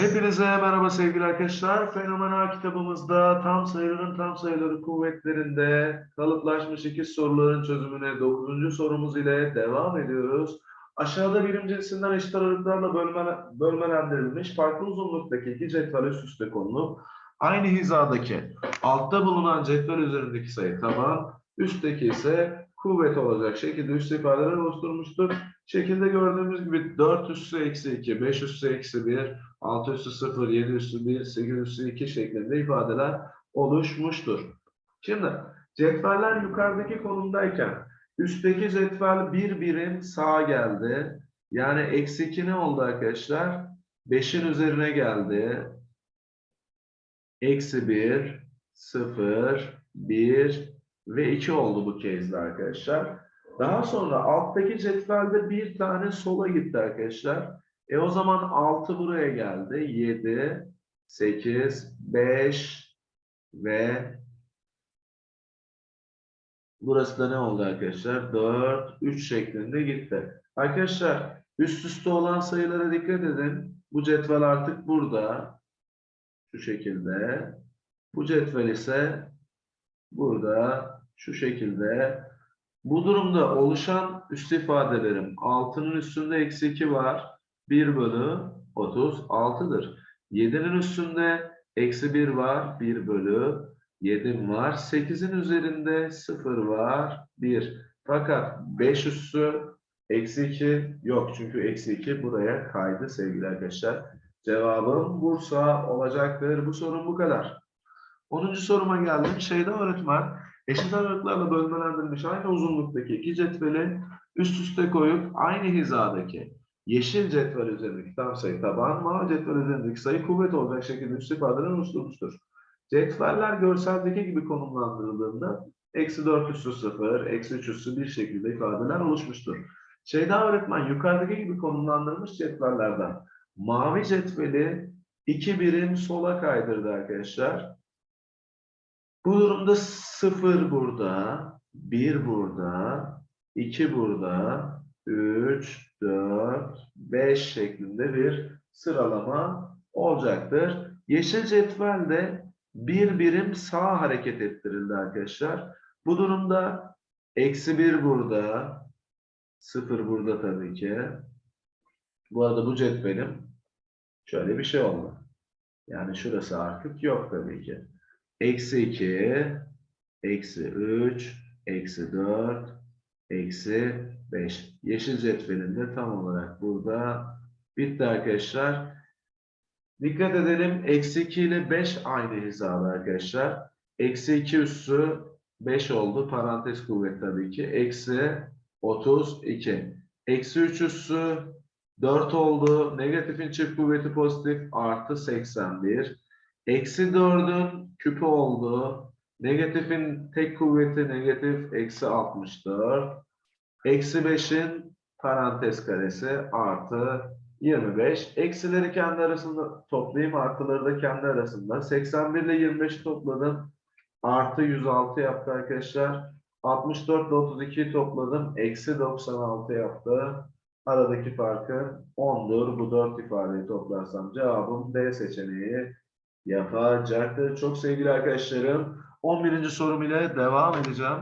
Hepinize merhaba sevgili arkadaşlar. Fenomenal kitabımızda tam sayıların tam sayıları kuvvetlerinde kalıplaşmış iki soruların çözümüne 9. sorumuz ile devam ediyoruz. Aşağıda birim cinsinden eşit aralıklarla bölme, bölmelendirilmiş farklı uzunluktaki iki cetvel üst üste konulup aynı hizadaki altta bulunan cetvel üzerindeki sayı taban, üstteki ise kuvvet olacak şekilde üst ifadeler oluşturmuştur. Şekilde gördüğümüz gibi 4 üssü eksi 2, 5 üssü eksi 1, 6 üssü 0, 7 üssü 1, 8 üssü 2 şeklinde ifadeler oluşmuştur. Şimdi cetveller yukarıdaki konumdayken üstteki cetvel bir birim sağa geldi. Yani eksi 2 ne oldu arkadaşlar? 5'in üzerine geldi. Eksi 1, 0, 1 ve 2 oldu bu kezde arkadaşlar. Daha sonra alttaki cetvelde bir tane sola gitti arkadaşlar. E o zaman 6 buraya geldi. 7, 8, 5 ve burası da ne oldu arkadaşlar? 4, 3 şeklinde gitti. Arkadaşlar üst üste olan sayılara dikkat edin. Bu cetvel artık burada. Şu şekilde. Bu cetvel ise burada şu şekilde. Bu durumda oluşan üst ifadelerim 6'nın üstünde eksi 2 var. 1 bölü 36'dır. 7'nin üstünde eksi 1 var. 1 bölü 7 var. 8'in üzerinde 0 var. 1. Fakat 5 üssü eksi 2 yok. Çünkü eksi 2 buraya kaydı sevgili arkadaşlar. Cevabım Bursa olacaktır. Bu sorun bu kadar. 10. soruma geldim. Şeyda öğretmen eşit aralıklarla bölmelendirilmiş aynı uzunluktaki iki cetveli üst üste koyup aynı hizadaki yeşil cetvel üzerindeki tam sayı taban, mavi cetvel üzerindeki sayı kuvvet olacak şekilde üst ifadeler oluşturmuştur. Cetveller görseldeki gibi konumlandırıldığında eksi 4 üssü 0, eksi 3 üssü bir şekilde ifadeler oluşmuştur. Şeyda öğretmen yukarıdaki gibi konumlandırılmış cetvellerden mavi cetveli iki birim sola kaydırdı arkadaşlar. Bu durumda 0 burada, 1 burada, 2 burada, 3, 4, 5 şeklinde bir sıralama olacaktır. Yeşil cetvelde bir birim sağa hareket ettirildi arkadaşlar. Bu durumda eksi 1 burada, 0 burada tabii ki. Bu arada bu cetvelim şöyle bir şey oldu. Yani şurası artık yok tabii ki. Eksi 2, eksi 3, eksi 4, eksi 5. Yeşil cetvelinde tam olarak burada bitti arkadaşlar. Dikkat edelim. Eksi 2 ile 5 aynı hizada arkadaşlar. Eksi 2 üssü 5 oldu. Parantez kuvvet tabii ki. Eksi 32. Eksi 3 üssü 4 oldu. Negatifin çift kuvveti pozitif artı 81. Eksi 4'ün küpü oldu. Negatifin tek kuvveti negatif eksi 64. Eksi 5'in parantez karesi artı 25. Eksileri kendi arasında toplayayım. Artıları da kendi arasında. 81 ile 25'i topladım. Artı 106 yaptı arkadaşlar. 64 ile 32'yi topladım. Eksi 96 yaptı. Aradaki farkı 10'dur. Bu 4 ifadeyi toplarsam cevabım D seçeneği yapacaktır. Çok sevgili arkadaşlarım. 11. sorum ile devam edeceğim.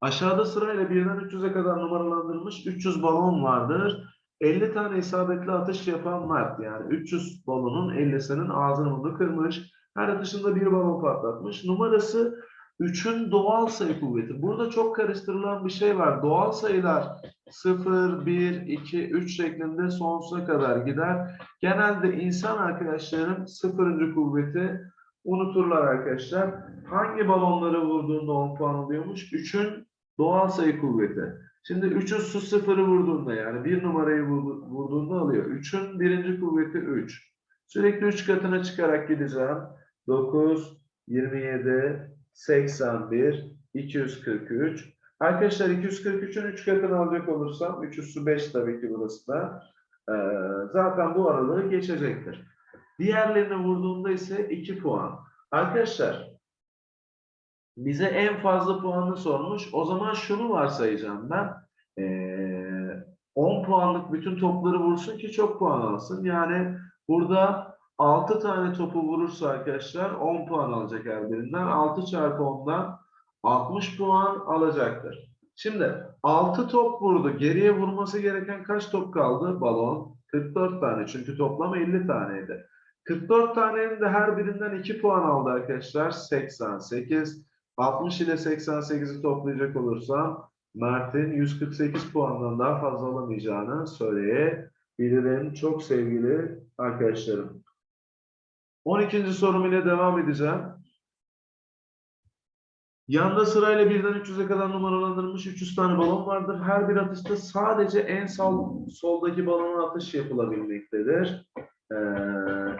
Aşağıda sırayla birden 300'e kadar numaralandırılmış 300 balon vardır. 50 tane isabetli atış yapan Mert yani 300 balonun 50'sinin ağzını bunu kırmış. Her atışında bir balon patlatmış. Numarası 3'ün doğal sayı kuvveti. Burada çok karıştırılan bir şey var. Doğal sayılar 0, 1, 2, 3 şeklinde sonsuza kadar gider. Genelde insan arkadaşlarım sıfırıncı kuvveti unuturlar arkadaşlar. Hangi balonları vurduğunda 10 puan alıyormuş? 3'ün doğal sayı kuvveti. Şimdi 3'ün su sıfırı vurduğunda yani bir numarayı vurdu- vurduğunda alıyor. 3'ün birinci kuvveti 3. Sürekli 3 katına çıkarak gideceğim. 9, 27, 81, 243. Arkadaşlar 243'ün 3 katını alacak olursam 3 üssü 5 tabii ki burası da. Ee, zaten bu aralığı geçecektir. Diğerlerine vurduğunda ise 2 puan. Arkadaşlar bize en fazla puanı sormuş. O zaman şunu varsayacağım ben. Ee, 10 puanlık bütün topları vursun ki çok puan alsın. Yani burada 6 tane topu vurursa arkadaşlar 10 puan alacak her birinden. 6 çarpı 10'dan 60 puan alacaktır. Şimdi 6 top vurdu. Geriye vurması gereken kaç top kaldı? Balon 44 tane. Çünkü toplam 50 taneydi. 44 tanenin de her birinden 2 puan aldı arkadaşlar. 88. 60 ile 88'i toplayacak olursam Mert'in 148 puandan daha fazla alamayacağını söyleyebilirim. Çok sevgili arkadaşlarım. 12. sorum ile devam edeceğim. Yanda sırayla 1'den 300'e kadar numaralandırılmış 300 tane balon vardır. Her bir atışta sadece en sol, soldaki balona atış yapılabilmektedir. Ee,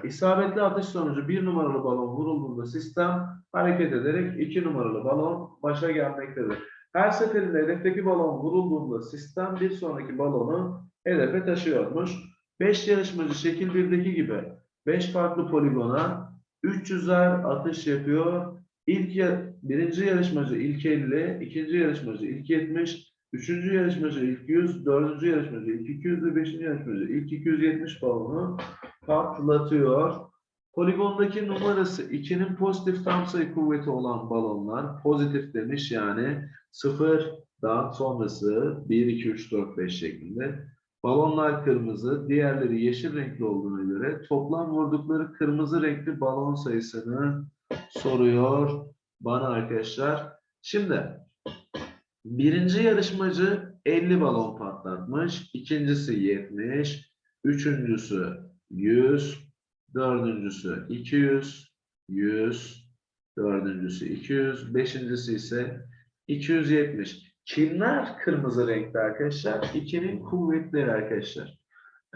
isabetli atış sonucu bir numaralı balon vurulduğunda sistem hareket ederek iki numaralı balon başa gelmektedir. Her seferinde hedefteki balon vurulduğunda sistem bir sonraki balonu hedefe taşıyormuş. 5 yarışmacı şekil 1'deki gibi 5 farklı poligona 300'er atış yapıyor. İlk ya- birinci yarışmacı ilk 50, ikinci yarışmacı ilk 70, üçüncü yarışmacı ilk 100, dördüncü yarışmacı ilk 200 ve beşinci yarışmacı ilk 270 balonu patlatıyor. Poligondaki numarası 2'nin pozitif tam sayı kuvveti olan balonlar pozitif demiş yani 0'dan sonrası 1, 2, 3, 4, 5 şeklinde. Balonlar kırmızı, diğerleri yeşil renkli olduğuna göre toplam vurdukları kırmızı renkli balon sayısını soruyor bana arkadaşlar. Şimdi birinci yarışmacı 50 balon patlatmış, ikincisi 70, üçüncüsü 100, dördüncüsü 200, 100, dördüncüsü 200, beşincisi ise 270. Kimler kırmızı renkte arkadaşlar? 2'nin kuvvetleri arkadaşlar.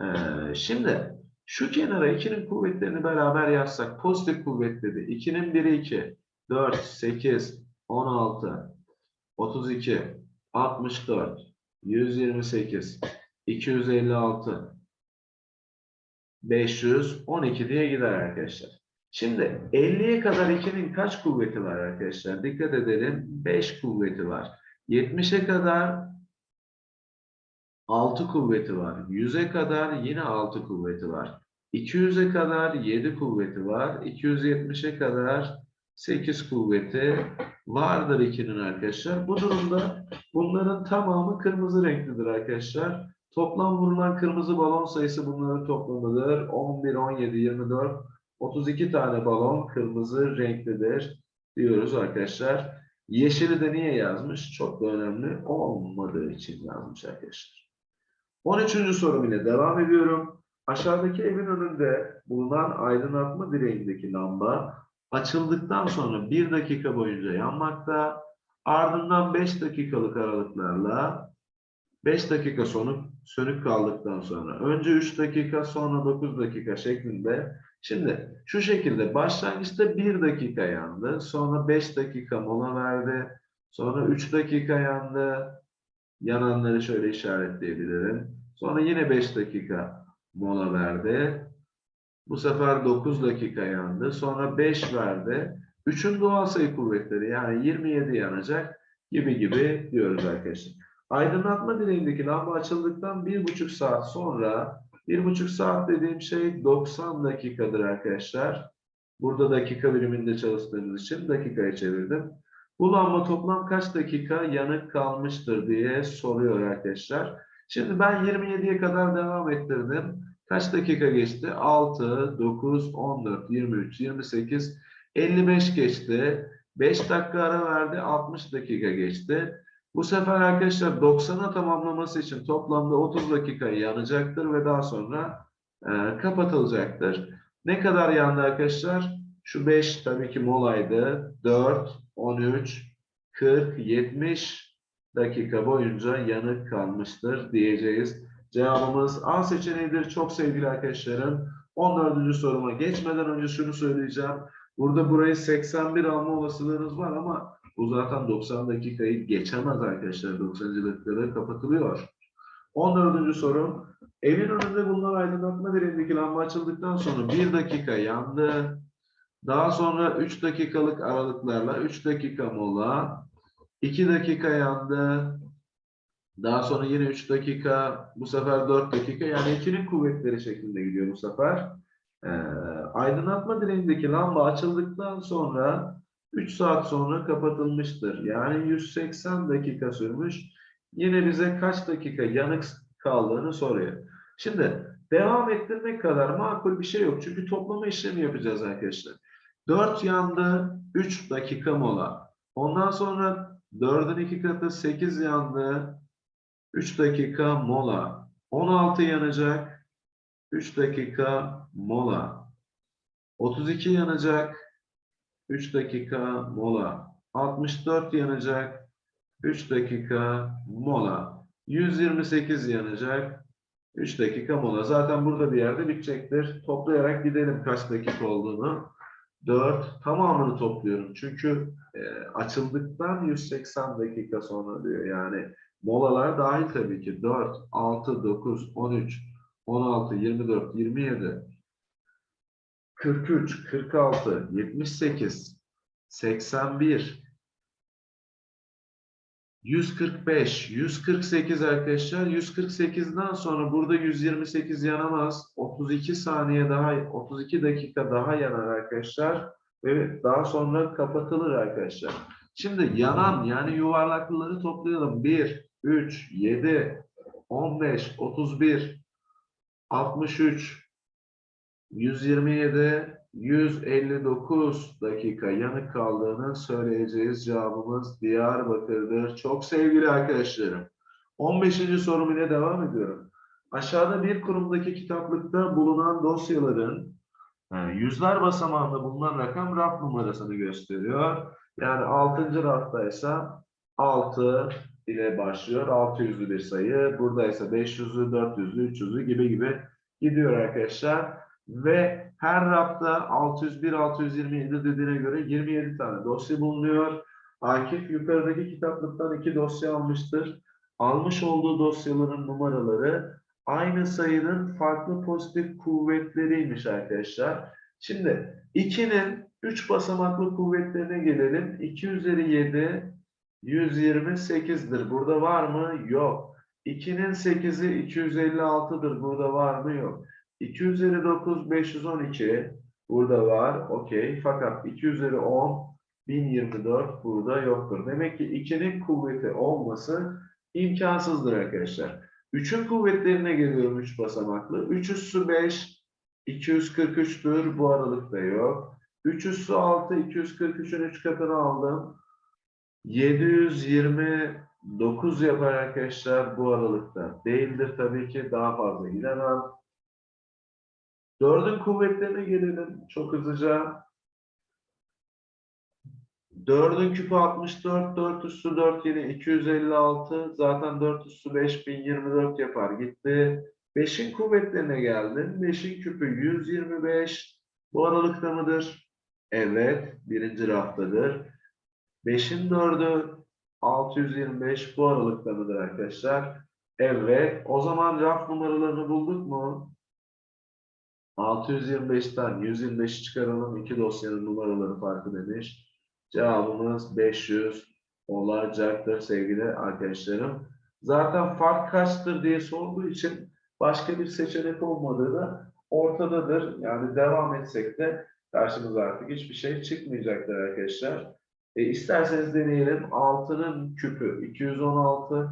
Ee, şimdi şu kenara 2'nin kuvvetlerini beraber yazsak pozitif kuvvet dedi. 2'nin biri 2, 4, 8, 16, 32, 64, 128, 256, 512 diye gider arkadaşlar. Şimdi 50'ye kadar 2'nin kaç kuvveti var arkadaşlar? Dikkat edelim. 5 kuvveti var. 70'e kadar 6 kuvveti var. 100'e kadar yine 6 kuvveti var. 200'e kadar 7 kuvveti var. 270'e kadar 8 kuvveti vardır 2'nin arkadaşlar. Bu durumda bunların tamamı kırmızı renklidir arkadaşlar. Toplam vurulan kırmızı balon sayısı bunların toplamıdır. 11, 17, 24, 32 tane balon kırmızı renklidir diyoruz arkadaşlar. Yeşili de niye yazmış? Çok da önemli olmadığı için yazmış arkadaşlar. 13. sorum ile devam ediyorum. Aşağıdaki evin önünde bulunan aydınlatma direğindeki lamba açıldıktan sonra 1 dakika boyunca yanmakta. Ardından 5 dakikalık aralıklarla 5 dakika sönük, sönük kaldıktan sonra önce 3 dakika sonra 9 dakika şeklinde Şimdi şu şekilde başlangıçta 1 dakika yandı. Sonra 5 dakika mola verdi. Sonra 3 dakika yandı. Yananları şöyle işaretleyebilirim. Sonra yine 5 dakika mola verdi. Bu sefer 9 dakika yandı. Sonra 5 verdi. 3'ün doğal sayı kuvvetleri yani 27 yanacak gibi gibi diyoruz arkadaşlar. Aydınlatma direğindeki lamba açıldıktan 1,5 saat sonra bir buçuk saat dediğim şey 90 dakikadır arkadaşlar. Burada dakika biriminde çalıştığımız için dakikaya çevirdim. Bu lamba toplam kaç dakika yanık kalmıştır diye soruyor arkadaşlar. Şimdi ben 27'ye kadar devam ettirdim. Kaç dakika geçti? 6, 9, 14, 23, 28, 55 geçti. 5 dakika ara verdi. 60 dakika geçti. Bu sefer arkadaşlar 90'a tamamlaması için toplamda 30 dakika yanacaktır ve daha sonra e, kapatılacaktır. Ne kadar yandı arkadaşlar? Şu 5 tabii ki molaydı. 4, 13, 40, 70 dakika boyunca yanık kalmıştır diyeceğiz. Cevabımız A seçeneğidir. Çok sevgili arkadaşlarım. 14. soruma geçmeden önce şunu söyleyeceğim. Burada burayı 81 alma olasılığınız var ama bu zaten 90 dakikayı geçemez arkadaşlar. 90. dakikada kapatılıyor. 14. soru. Evin önünde bulunan aydınlatma direğindeki lamba açıldıktan sonra 1 dakika yandı. Daha sonra 3 dakikalık aralıklarla 3 dakika mola. 2 dakika yandı. Daha sonra yine 3 dakika, bu sefer 4 dakika. Yani 2'nin kuvvetleri şeklinde gidiyor bu sefer. Ee, aydınlatma direğindeki lamba açıldıktan sonra 3 saat sonra kapatılmıştır. Yani 180 dakika sürmüş. Yine bize kaç dakika yanık kaldığını soruyor. Şimdi devam ettirmek kadar makul bir şey yok. Çünkü toplama işlemi yapacağız arkadaşlar. 4 yandı, 3 dakika mola. Ondan sonra 4'ün 2 katı 8 yandı, 3 dakika mola. 16 yanacak, 3 dakika mola. 32 yanacak, 3 dakika mola. 64 yanacak, 3 dakika mola. 128 yanacak, 3 dakika mola. Zaten burada bir yerde bitecektir. Toplayarak gidelim kaç dakika olduğunu. 4 tamamını topluyorum. Çünkü e, açıldıktan 180 dakika sonra diyor. Yani molalar dahil tabii ki. 4, 6, 9, 13, 16, 24, 27, 43, 46, 78, 81, 145, 148 arkadaşlar. 148'den sonra burada 128 yanamaz. 32 saniye daha, 32 dakika daha yanar arkadaşlar. Ve daha sonra kapatılır arkadaşlar. Şimdi yanan yani yuvarlaklıları toplayalım. 1, 3, 7, 15, 31, 63, 127, 159 dakika yanık kaldığını söyleyeceğiz. Cevabımız Diyarbakır'dır. Çok sevgili arkadaşlarım. 15. sorum ile devam ediyorum. Aşağıda bir kurumdaki kitaplıkta bulunan dosyaların e, yüzler basamağında bulunan rakam raf numarasını gösteriyor. Yani 6. raftaysa 6 ile başlıyor. 600'lü bir sayı. Buradaysa 500'lü, 400'lü, 300'lü gibi gibi gidiyor arkadaşlar. Ve her rafta 601, 627 dediğine göre 27 tane dosya bulunuyor. Akif yukarıdaki kitaplıktan iki dosya almıştır. Almış olduğu dosyaların numaraları aynı sayının farklı pozitif kuvvetleriymiş arkadaşlar. Şimdi 2'nin 3 basamaklı kuvvetlerine gelelim. 2 üzeri 7 128'dir. Burada var mı? Yok. 2'nin 8'i 256'dır. Burada var mı? Yok. 2 üzeri 9 512 burada var. Okey. Fakat 2 üzeri 10 1024 burada yoktur. Demek ki 2'nin kuvveti olması imkansızdır arkadaşlar. 3'ün kuvvetlerine geliyorum 3 basamaklı. 3 üssü 5 243'tür. Bu aralıkta yok. 3 üssü 6 243'ün 3 katını aldım. 729 yapar arkadaşlar bu aralıkta. Değildir tabii ki daha fazla gidemem. Dördün kuvvetlerine gelelim çok hızlıca. Dördün küpü 64, 4 üssü 4 yine 256. Zaten 4 üssü 5024 yapar gitti. 5'in kuvvetlerine geldim. 5'in küpü 125. Bu aralıkta mıdır? Evet, birinci raftadır. 5'in 4'ü 625 bu aralıkta mıdır arkadaşlar? Evet, o zaman raf numaralarını bulduk mu? 625'ten 125'i çıkaralım. İki dosyanın numaraları farkı demiş. Cevabımız 500 olacaktır sevgili arkadaşlarım. Zaten fark kaçtır diye sorduğu için başka bir seçenek olmadığı da ortadadır. Yani devam etsek de karşımıza artık hiçbir şey çıkmayacaktır arkadaşlar. E, isterseniz deneyelim. 6'nın küpü 216.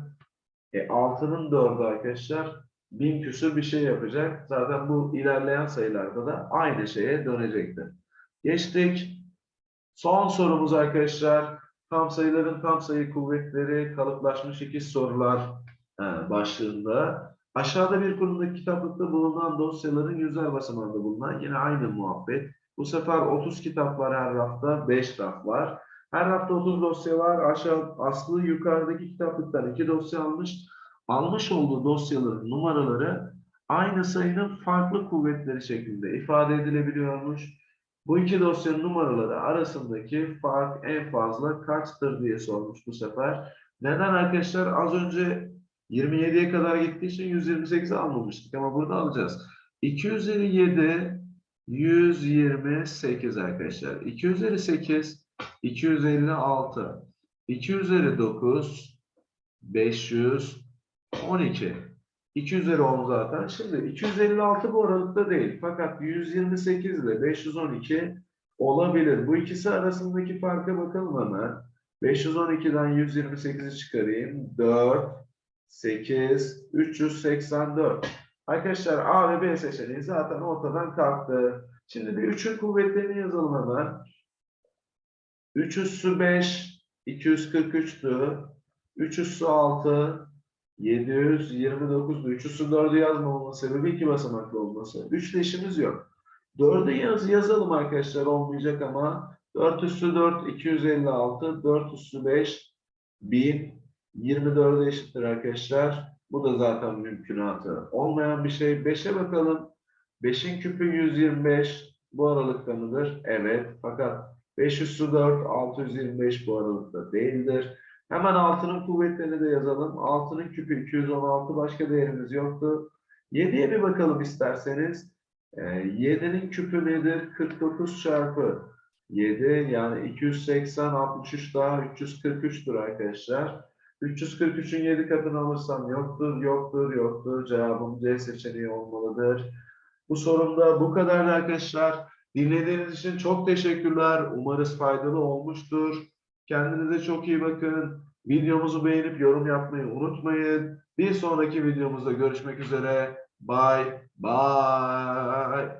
E, 6'nın 4'ü arkadaşlar 1000 küsur bir şey yapacak. Zaten bu ilerleyen sayılarda da aynı şeye dönecektir. Geçtik. Son sorumuz arkadaşlar. Tam sayıların tam sayı kuvvetleri kalıplaşmış ikiz sorular e, başlığında. Aşağıda bir konudaki kitaplıkta bulunan dosyaların yüzler basamağında bulunan yine aynı muhabbet. Bu sefer 30 kitap var her rafta, 5 raf var. Her rafta 30 dosya var. Aşağı Aslı yukarıdaki kitaplıktan 2 dosya almış. Almış olduğu dosyaların numaraları aynı sayının farklı kuvvetleri şeklinde ifade edilebiliyormuş. Bu iki dosyanın numaraları arasındaki fark en fazla kaçtır diye sormuş bu sefer. Neden arkadaşlar? Az önce 27'ye kadar gittiği için 128'i almamıştık ama burada alacağız. 2 üzeri 7 128 arkadaşlar. 2 üzeri 8 256 2 üzeri 9 500 12. 2 üzeri 10 zaten. Şimdi 256 bu aralıkta değil. Fakat 128 ile 512 olabilir. Bu ikisi arasındaki farka bakalım hemen. 512'den 128'i çıkarayım. 4, 8, 384. Arkadaşlar A ve B seçeneği zaten ortadan kalktı. Şimdi bir 3'ün kuvvetlerini yazalım hemen. 3 üssü 5, 243'tü. 3 üssü 6, 729'du. 3 üssü 4'ü yazmamamın sebebi iki basamaklı olması. 3 de işimiz yok. 4'ü yaz, yazalım arkadaşlar olmayacak ama 4 üssü 4, 256, 4 üssü 5, 1000, 24'e eşittir arkadaşlar. Bu da zaten mümkünatı. Olmayan bir şey. 5'e bakalım. 5'in küpü 125. Bu aralıkta mıdır? Evet. Fakat 5 üssü 4, 625 bu aralıkta değildir. Hemen altının kuvvetlerini de yazalım. Altının küpü 216. Başka değerimiz yoktu. 7'ye bir bakalım isterseniz. Ee, 7'nin küpü nedir? 49 çarpı 7 yani 280, 63 daha 343'tür arkadaşlar. 343'ün 7 katını alırsam yoktur, yoktur, yoktur. Cevabım C seçeneği olmalıdır. Bu sorumda bu kadar arkadaşlar. Dinlediğiniz için çok teşekkürler. Umarız faydalı olmuştur. Kendinize çok iyi bakın. Videomuzu beğenip yorum yapmayı unutmayın. Bir sonraki videomuzda görüşmek üzere. Bye bye.